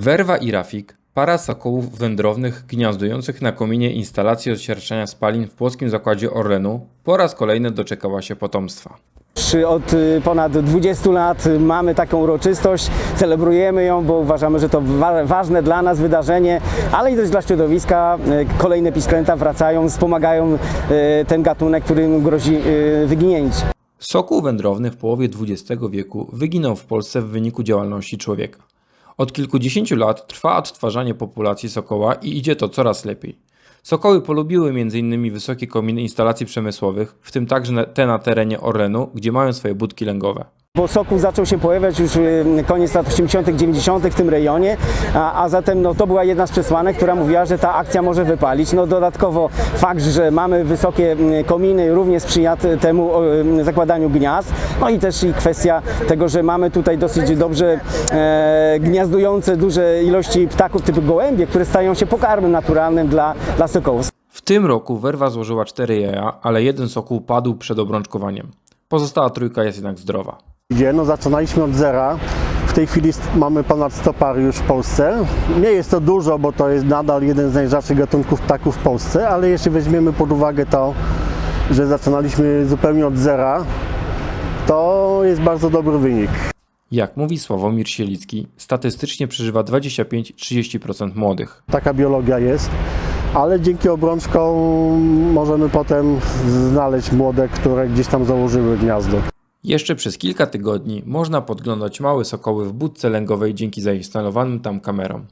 Werwa i Rafik, para sokołów wędrownych gniazdujących na kominie instalacji odsiarczania spalin w Płockim Zakładzie Orlenu, po raz kolejny doczekała się potomstwa. Od y, ponad 20 lat mamy taką uroczystość, celebrujemy ją, bo uważamy, że to wa- ważne dla nas wydarzenie, ale i też dla środowiska. Y, Kolejne pisklęta wracają, wspomagają y, ten gatunek, którym grozi wyginięcie. Sokół wędrowny w połowie XX wieku wyginął w Polsce w wyniku działalności człowieka. Od kilkudziesięciu lat trwa odtwarzanie populacji sokoła i idzie to coraz lepiej. Sokoły polubiły m.in. wysokie kominy instalacji przemysłowych, w tym także te na terenie Orlenu, gdzie mają swoje budki lęgowe. Bo sokół zaczął się pojawiać już y, koniec lat 80., 90. w tym rejonie, a, a zatem no, to była jedna z przesłanek, która mówiła, że ta akcja może wypalić. No, dodatkowo fakt, że mamy wysokie kominy również sprzyja temu zakładaniu gniazd. No i też i kwestia tego, że mamy tutaj dosyć dobrze e, gniazdujące duże ilości ptaków typu gołębie, które stają się pokarmem naturalnym dla, dla sokołów. W tym roku werwa złożyła cztery jaja, ale jeden sokół padł przed obrączkowaniem. Pozostała trójka jest jednak zdrowa. Gdzie no zaczynaliśmy od zera. W tej chwili mamy ponad 100 par już w Polsce. Nie jest to dużo, bo to jest nadal jeden z najrzadszych gatunków ptaków w Polsce, ale jeśli weźmiemy pod uwagę to, że zaczynaliśmy zupełnie od zera, to jest bardzo dobry wynik. Jak mówi Sławomir Sielicki, statystycznie przeżywa 25-30% młodych. Taka biologia jest, ale dzięki obrączkom możemy potem znaleźć młode, które gdzieś tam założyły gniazdo. Jeszcze przez kilka tygodni można podglądać małe sokoły w budce lęgowej dzięki zainstalowanym tam kamerom.